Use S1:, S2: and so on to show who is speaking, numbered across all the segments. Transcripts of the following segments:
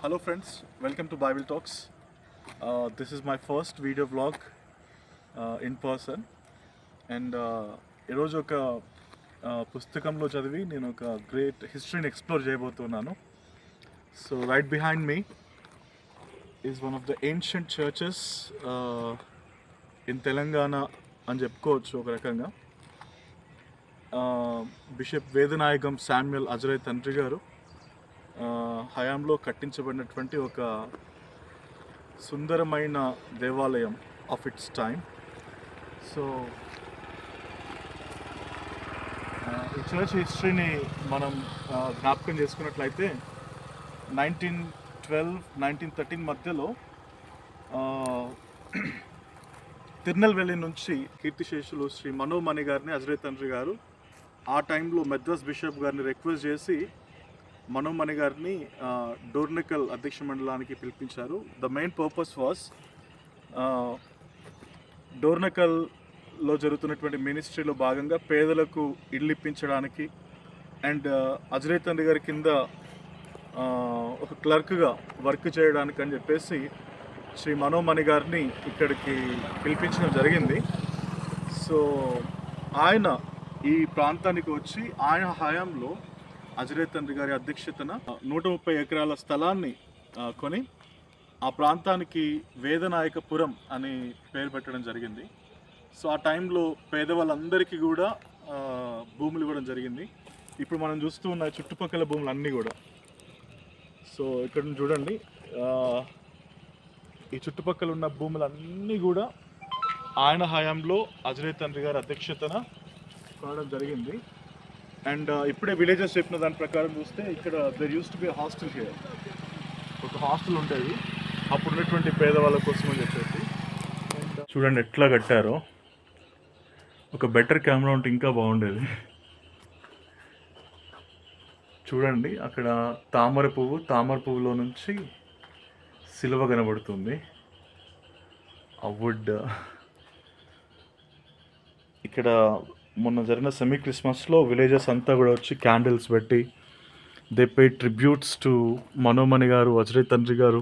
S1: Hello friends welcome to Bible talks this is my first video blog in person and ఈరోజు ఒక పుస్తకంలో చదివి నేను ఒక గ్రేట్ హిస్టరీని ఎక్స్ప్లోర్ చేయబోతున్నాను. So right behind me is one of the ancient churches in Telangana అని చెప్పుకోవచ్చు ఒక రకంగా. బిషప్ వేదనాయకం శామ్యుల్ అజరయ్ తండ్రి గారు హయాంలో కట్టించబడినటువంటి ఒక సుందరమైన దేవాలయం ఆఫ్ ఇట్స్ టైం సో ఈ చర్చ్ హిస్టరీని మనం జ్ఞాపకం చేసుకున్నట్లయితే నైన్టీన్ ట్వెల్వ్ నైన్టీన్ థర్టీన్ మధ్యలో తిరునెల్వేలి నుంచి కీర్తిశేషులు శ్రీ మనోమణి గారిని అజరే తండ్రి గారు ఆ టైంలో మెద్రాస్ బిషప్ గారిని రిక్వెస్ట్ చేసి మనోమణి గారిని డోర్నికల్ అధ్యక్ష మండలానికి పిలిపించారు. ద మెయిన్ పర్పస్ వాస్ డోర్నకల్లో జరుగుతున్నటువంటి మినిస్ట్రీలో భాగంగా పేదలకు ఇల్లు ఇప్పించడానికి అండ్ అజరే తండ్రి గారి కింద ఒక క్లర్క్గా వర్క్ చేయడానికి అని చెప్పేసి శ్రీ మనోమణి గారిని ఇక్కడికి పిలిపించడం జరిగింది. సో ఆయన ఈ ప్రాంతానికి వచ్చి ఆయన హయాంలో అజరే తండ్రి గారి అధ్యక్షతన నూట ముప్పై ఎకరాల స్థలాన్ని కొని ఆ ప్రాంతానికి వేదనాయకపురం అని పేరు పెట్టడం జరిగింది. సో ఆ టైంలో పేదవాళ్ళందరికీ కూడా భూములు ఇవ్వడం జరిగింది. ఇప్పుడు మనం చూస్తూ ఉన్న చుట్టుపక్కల భూములు అన్నీ కూడా. సో ఇక్కడ చూడండి ఈ చుట్టుపక్కల ఉన్న భూములన్నీ కూడా ఆయన హయాంలో అజరే తండ్రి గారి అధ్యక్షతన కొనడం జరిగింది. అండ్ ఇప్పుడే విలేజెస్ చెప్పిన దాని ప్రకారం చూస్తే ఇక్కడ there used to be hostel here ఒక హాస్టల్ ఉండేది. అప్పుడు ఉన్నటువంటి పేదవాళ్ళ కోసం అని చెప్పేసి చూడండి ఎట్లా కట్టారో. ఒక బెటర్ కెమెరా ఉంటే ఇంకా బాగుండేది. చూడండి అక్కడ తామర పువ్వు తామర పువ్వులో నుంచి సిలువ కనబడుతుంది. ఆ వుడ్ ఇక్కడ మొన్న జరిగిన సెమీ క్రిస్మస్లో విలేజెస్ అంతా కూడా వచ్చి క్యాండిల్స్ పెట్టి they pay tributes to Manomani గారు వజ్రే తండ్రి గారు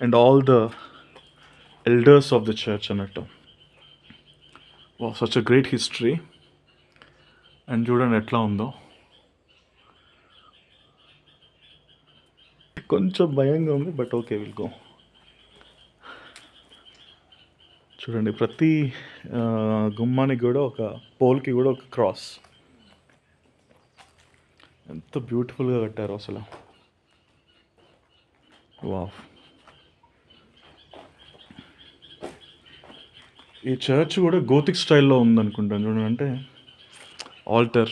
S1: and all the elders of the church అన్నట్టు. Such a great history and చూడండి ఎట్లా ఉందో. కొంచెం భయంగా ఉంది బట్ ఓకే విల్ గో చూడండి ప్రతి గుమ్మానికి కూడా ఒక పోల్కి కూడా ఒక క్రాస్. ఎంత బ్యూటిఫుల్గా కట్టారు అసలు. వావ్. ఈ చర్చ్ కూడా గోతిక్ స్టైల్లో ఉందనుకుంటాను చూడండి అంటే altar.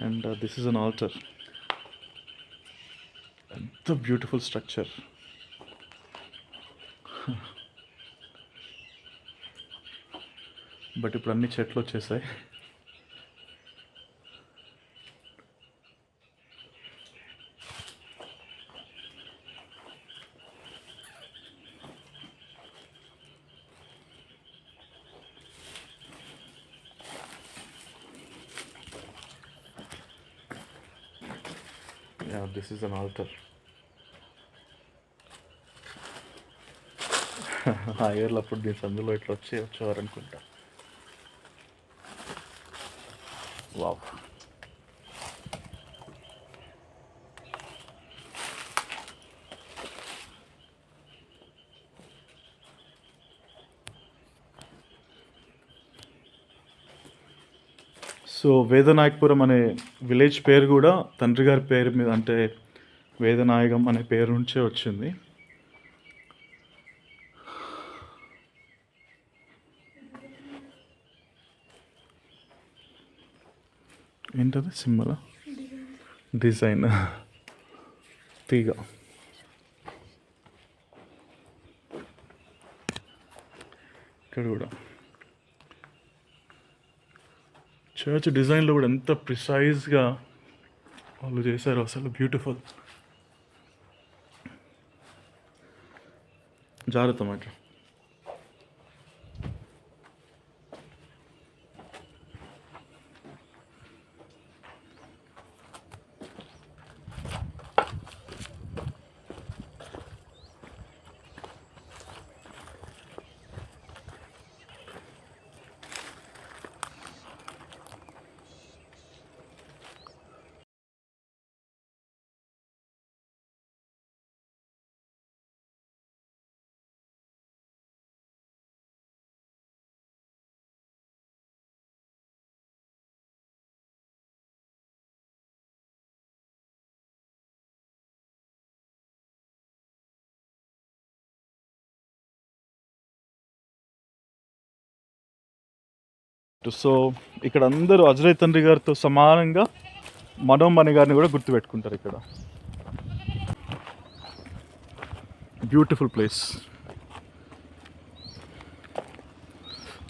S1: And this is an altar. ఎంత బ్యూటిఫుల్ స్ట్రక్చర్. బట్ ఇప్పుడు అన్ని చెట్లు వచ్చేసాయి. Yeah this is an altar ఆ ఇయర్లో అప్పుడు దీని సందులో ఇట్లా వచ్చి వచ్చేవారు అనుకుంటా వావ్ సో వేదనాయకపురం అనే విలేజ్ పేరు కూడా తండ్రి గారి పేరు మీద అంటే వేదనాయకం అనే పేరు నుంచే వచ్చింది. ఏంటది? సింబల్? డిజైన్. తీగ. ఇక్కడ కూడా. చర్చ్ డిజైన్లో కూడా ఎంత ప్రిసైజ్గా వాళ్ళు చేశారు అసలు. బ్యూటిఫుల్. జాగ్రత్త మాట సో ఇక్కడ అందరూ అజరయ్ తండ్రి గారితో సమానంగా మనోమణి గారిని కూడా గుర్తుపెట్టుకుంటారు ఇక్కడ. బ్యూటిఫుల్ ప్లేస్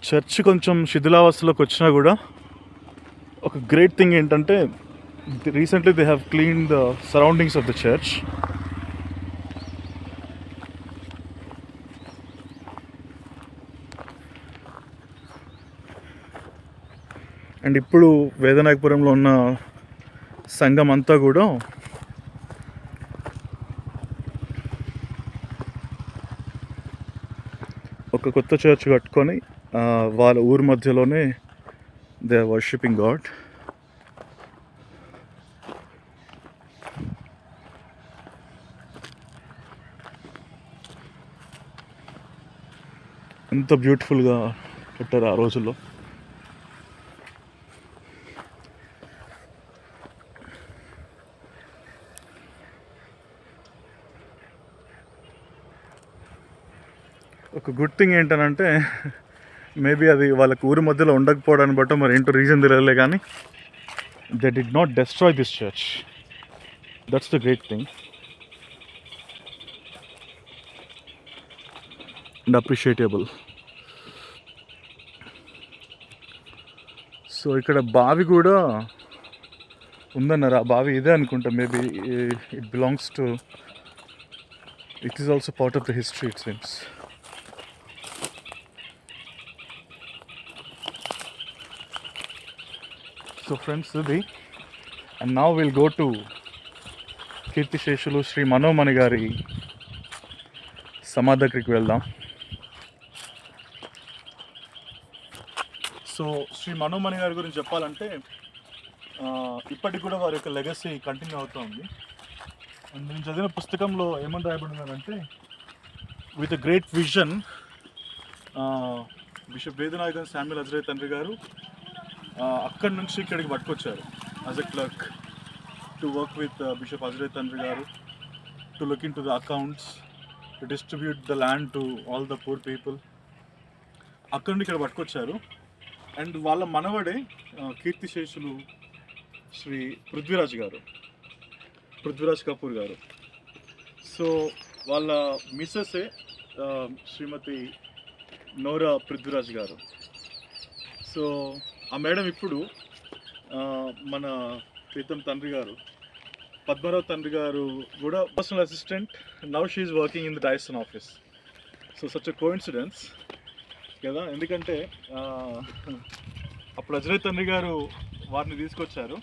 S1: చర్చ్ కొంచెం శిథిలావస్థలోకి వచ్చినా కూడా ఒక గ్రేట్ థింగ్ ఏంటంటే recently they have clean the surroundings of the church and ఇప్పుడు వేదనాయకపురంలో ఉన్న సంఘం అంతా కూడా ఒక కొత్త చర్చ్ కట్టుకొని వాళ్ళ ఊరి మధ్యలోనే దే ఆర్ వర్షిపింగ్ గాడ్ ఎంత బ్యూటిఫుల్గా కట్టారు ఆ రోజుల్లో. ఒక గుడ్ థింగ్ ఏంటనంటే మేబీ అది వాళ్ళకు ఊరి మధ్యలో ఉండకపోవడాన్ని బట్టి మరి ఏంటో రీజన్ తెలియలే కానీ they did not destroy this church that's the great thing and appreciable so ఇక్కడ బావి కూడా ఉందన్నారు? ఆ బావి ఇదే అనుకుంటా. Maybe it belongs to it is also part of the history it sense so friends ఇది and now will go to కీర్తిశేషులు శ్రీ మనోమణి గారి సమాధి వెళ్దాం సో శ్రీ మనోమణి గారి గురించి చెప్పాలంటే ఇప్పటికి కూడా వారి యొక్క లెగసీ కంటిన్యూ అవుతుంది అండ్ నేను చదివిన పుస్తకంలో ఏమని రాయబడినారంటే with great vision bishop Vedanayakan Samuel Azariah తండ్రి గారు అక్కడి నుంచి ఇక్కడికి పట్టుకొచ్చారు. As a clerk to work with bishop Azariah తండ్రి గారు to look into the accounts to distribute the land to all the poor people అక్కడి నుండి ఇక్కడ పట్టుకొచ్చారు. అండ్ వాళ్ళ మనవడే కీర్తిశేషులు శ్రీ పృథ్వీరాజ్ గారు పృథ్వీరాజ్ కపూర్ గారు. సో వాళ్ళ మిస్సెసే శ్రీమతి నోరా పృథ్వీరాజ్ గారు. సో ఆ మేడం ఇప్పుడు మన ప్రీతం తండ్రి గారు పద్మరావు తండ్రి గారు కూడా personal assistant now she working in the diocese office so such coincidence కదా? ఎందుకంటే అప్పుడు అజరయ్ తండ్రి గారు వారిని తీసుకొచ్చారు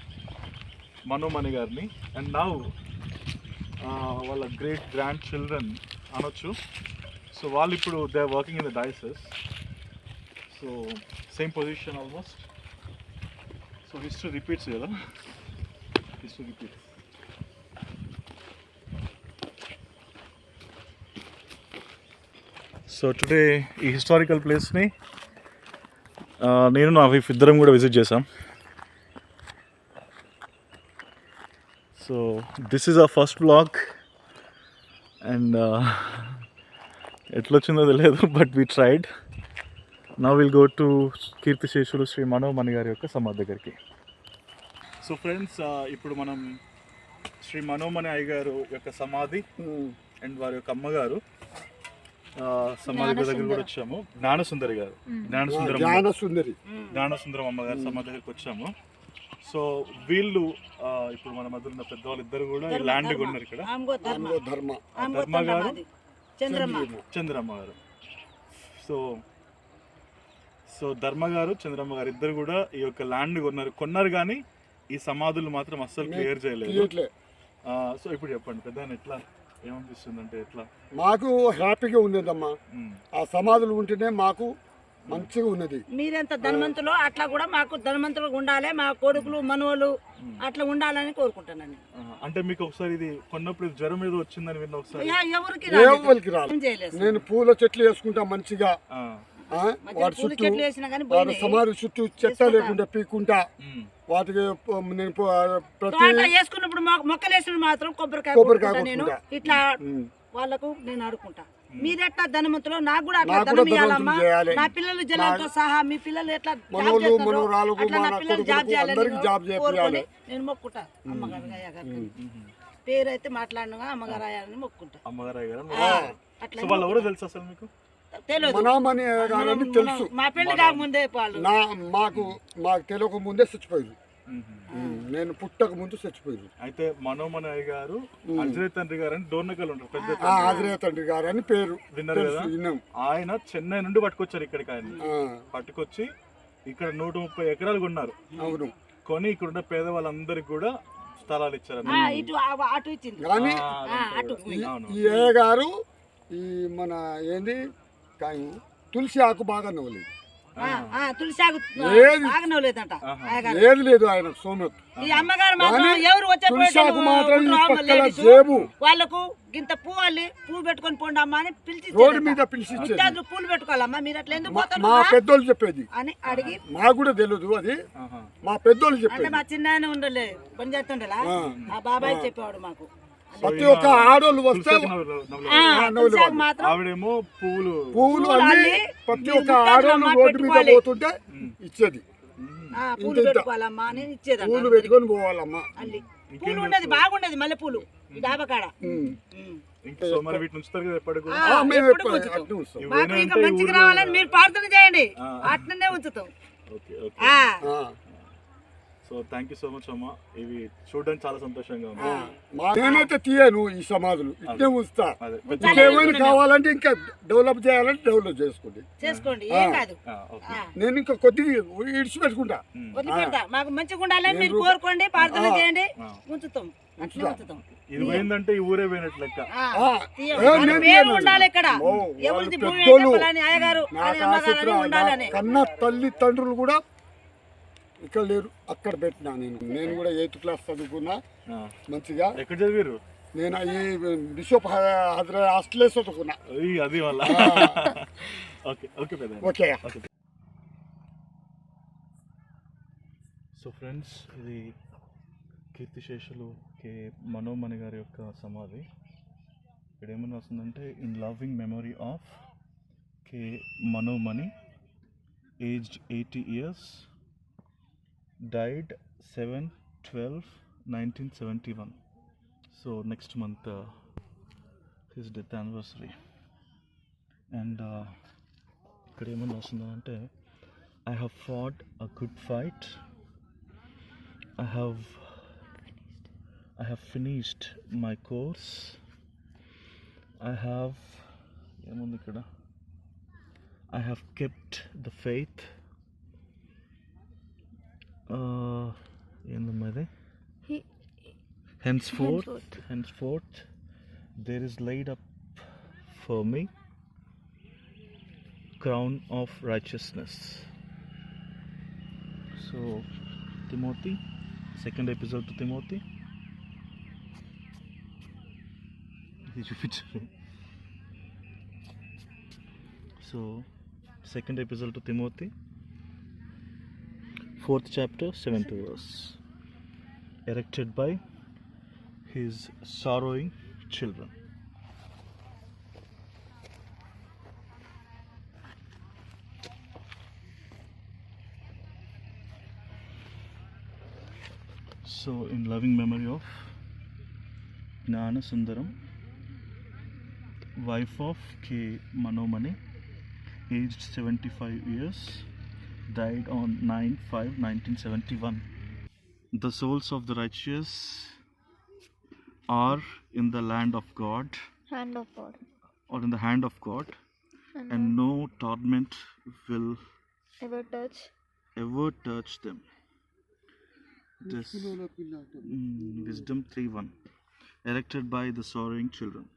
S1: మనోమణి గారిని. అండ్ నౌ వాళ్ళ గ్రేట్ గ్రాండ్ చిల్డ్రన్ అనొచ్చు. సో వాళ్ళు ఇప్పుడు they are working in the dioceses so same position almost so history repeats కదా హిస్టరీ రిపీట్స్ సో టుడే ఈ హిస్టారికల్ ప్లేస్ని నేను నా వైఫ్ ఇద్దరం కూడా విజిట్ చేశాం. So this is a first blog and ఎట్లొచ్చిందో తెలియదు బట్ వీ ట్రైడ్ నా విల్ గో టు కీర్తిశేషులు శ్రీ మనోమణి గారి యొక్క సమాధి దగ్గరికి. సో ఫ్రెండ్స్ ఇప్పుడు మనం శ్రీ మనోమణి అయ్య గారు యొక్క సమాధి అండ్ వారి యొక్క అమ్మగారు ఆ, సమాధి దగ్గర కూడా వచ్చాము. జ్ఞానసుందరి గారు. జ్ఞానసుందరం
S2: జ్ఞాన సుందరి
S1: జ్ఞానసుందరం అమ్మగారి సమాధి దగ్గరికి వచ్చాము. సో వీళ్ళు ఇప్పుడు మన మధ్య ఉన్న పెద్దవాళ్ళు ఇద్దరు కూడా ఈ ల్యాండ్ కొన్నారు ఇక్కడ.
S3: ధర్మ.
S2: ధర్మ.
S1: గారు
S3: చంద్రమ్మ.
S1: గారు. సో సో ధర్మ గారు చంద్రమ్మ గారు ఇద్దరు కూడా ఈ యొక్క ల్యాండ్ కొన్నారు. కొన్నారు కానీ ఈ సమాధులు మాత్రం అస్సలు క్లియర్ చేయలేదు. సో ఇప్పుడు చెప్పండి పెద్ద ఎట్లా ఏమనిపిస్తుంది అంటే ఎట్లా?
S2: మాకు హ్యాపీగా ఉన్నదమ్మా
S1: ఉమ్,
S2: ఆ సమాధులు ఉంటేనే మాకు మంచిగా ఉన్నది.
S3: మీరెంత ధనవంతులు అట్లా కూడా మాకు ధనవంతులు ఉండాలి మా కొడుకులు మనవలు అట్లా ఉండాలని కోరుకుంటానండి
S1: అంటే మీకు ఒకసారి ఇది కొన్నప్పుడు ఇది జ్వరం ఏదో వచ్చిందని విన్న ఒకసారి.
S3: ఎవరికి
S2: నేను పూల చెట్లు వేసుకుంటా మంచిగా. వాటి చుట్టూ
S3: వేసినా
S2: వాటి. సమాధి చుట్టూ చెత్త లేకుండా పీక్కుంటా.
S1: ఉమ్,
S2: వాటికి నేను ప్రతి
S3: వేసుకున్నప్పుడు మొక్కలు వేసినప్పుడు మాత్రం కొబ్బరికాయ
S2: కొబ్బరికాయ
S3: నేను. ఇట్లా వాళ్ళకు నేను అడుకుంటా మీరెట్లా ధనవంతులు? నాకు కూడా అట్లా ధనం ఇవ్వాలమ్మా
S2: చేయాలి.
S3: నా పిల్లలు జనాలతో సహా మీ పిల్లలు ఎట్లా జాబ్ పిల్లలు జాబ్ చేయాలని కోరుకొని. నేను మొక్కుంటా అమ్మగారు అయ్యగారు పేరు అయితే మాట్లాడినగా అమ్మగారు అయ్యాలని మొక్కుంటా
S1: అమ్మగారు గారు.
S3: అట్లా
S1: తెలుసు అసలు మీకు?
S2: మనామని గారని తెలుసు.
S3: మా పెళ్ళి కాకముందే వాళ్ళు
S2: నా మాకు మాకు తెలియక ముందే చచ్చిపోయారు. నేను పుట్టక ముందు చచ్చిపోయారు.
S1: అయితే మనోమనయ్య గారు అజయ్ తండ్రి గారు అని డోర్నకల్ ఉంటారు పెద్ద
S2: ఆదిరేయ తండ్రి గారు. అని పేరు.
S1: విన్నారు కదా? ఆయన చెన్నై నుండి పట్టుకొచ్చారు ఇక్కడికి ఆయన. పట్టుకొచ్చి ఇక్కడ నూట ముప్పై ఎకరాలు కొన్నారు.
S2: అవును.
S1: కొని ఇక్కడ ఉన్న పేదవాళ్ళందరికీ కూడా స్థలాలు ఇచ్చారు.
S2: కానీ గారు ఈ మన ఏంది? కాయము తులసి ఆకు బాగా నవ్వలేదు.
S3: ఆ, ఆ, తులసాగు
S2: ఏది?
S3: బాగానే లేదంట అయ్యగారు
S2: ఏది లేదు ఆయన సోమత్
S3: ఈ అమ్మగారు మాత్రం
S2: కానీ
S3: ఎవరు వచ్చే
S2: జేబు.
S3: వాళ్ళకు గింత పువ్వు అల్లి పువ్వు పెట్టుకొని పోండి అమ్మా అని పిలిచి
S2: రోడ్డు మీద పిలిచి
S3: పూలు పెట్టుకోవాలమ్మా మీరు అట్లా ఎందుకు
S2: మా-
S3: పోతారు
S2: మా పెద్దోళ్ళు చెప్పేది.
S3: అని అడిగి
S2: మాకు కూడా తెలియదు అది. మా పెద్దోళ్ళు
S3: అంటే
S2: చెప్పేది.
S3: మా చిన్న ఉండలే పని చేస్తుండలా?
S2: ఆ.
S3: ఆ బాబాయ్ చెప్పేవాడు మాకు.
S2: ప్రతి ఒక్క ఆడోళ్ళు వస్తే
S1: ఆవిడేమో పువ్వులు
S2: పువ్వులు అన్ని ప్రతి ఒక్క ఆడోళ్ళు రోడ్డు మీద. పోతుంటే ఇచ్చేది.
S3: ఆ, పూలు. పెట్టుకోవాలమ్మా
S2: పెట్టుకొని పోవాలమ్మా.
S3: పూలు ఉండేది బాగుండేది మల్లె పూలు ఈ డాబా కాడ?
S1: మరి
S3: మంచిగా రావాలని ప్రార్థన చేయండి. అట్లనే ఉంచుతాం.
S1: Okay okay.
S3: ఆ,
S2: ఆ,
S1: so thank you so much అమ్మా. ఇవి చూడడానికి చాలా సంతోషంగా ఉంది.
S2: నేనైతే తీయను ఈ సమాధులు ఇట్నే ఉంచుతా ఇంకేమైనా కావాలంటే ఇంకా డెవలప్ చేయాలంటే డెవలప్ చేసుకోండి.
S3: చేసుకోండి. ఏం కాదు.
S2: నేను ఇంకా కొద్దిగా ఇడిచిపెట్టుకుంటా.
S3: మాకు మంచిగా ఉండాలని మీరు కోరుకోండి ప్రార్థన చేయండి. ఉంచుతాం. అట్లే ఉంచుతాం.
S1: ఇది పోయిందంటే ఈ ఊరే పోయినట్లు లెక్క.
S3: ఉండాలి ఇక్కడ. ఎవరిది భూమి అయ్యగారు
S2: కన్న తల్లిదండ్రులు కూడా ఇక్కడ లేరు అక్కడ పెట్టినా నేను. నేను కూడా ఎయిత్ క్లాస్ చదువుకున్నా. మంచిగా.
S1: ఎక్కడ చదివారు
S2: నేను ఈ బిషప్ హైదరా హాస్టలే చదువుకున్నా.
S1: అది అది వల్ల. Okay okay
S2: okay.
S1: Okay. So friends ఇది కీర్తిశేషులు కే మనోమణి గారి యొక్క సమాధి. ఇక్కడ ఏమని వస్తుందంటే in loving memory of K Manomani aged eighty years died seven twelve nineteen seventy one so next month his death anniversary and ఇక్కడ ఏమని వస్తుందంటే I have fought a good fight I have I have finished my course I have ఏముంది ఇక్కడ? I have kept the faith ఏందమ్మా ఇది henceforth henceforth there is laid up for me crown of righteousness so timothy second episode to timothy ఇది చూపించు so second episode to Timothy 4th chapter, 7th verse. Erected by his sorrowing children. So, in loving memory of Nana Sundaram, wife of K. Manomani, aged 75 years died on 9 5 1971 the souls of the righteous are in the land of God
S4: hand of God.
S1: or in the hand of God,
S4: And,
S1: and no torment will
S4: ever touch
S1: ever touch them. This mm, wisdom 3 1 erected by the sorrowing children.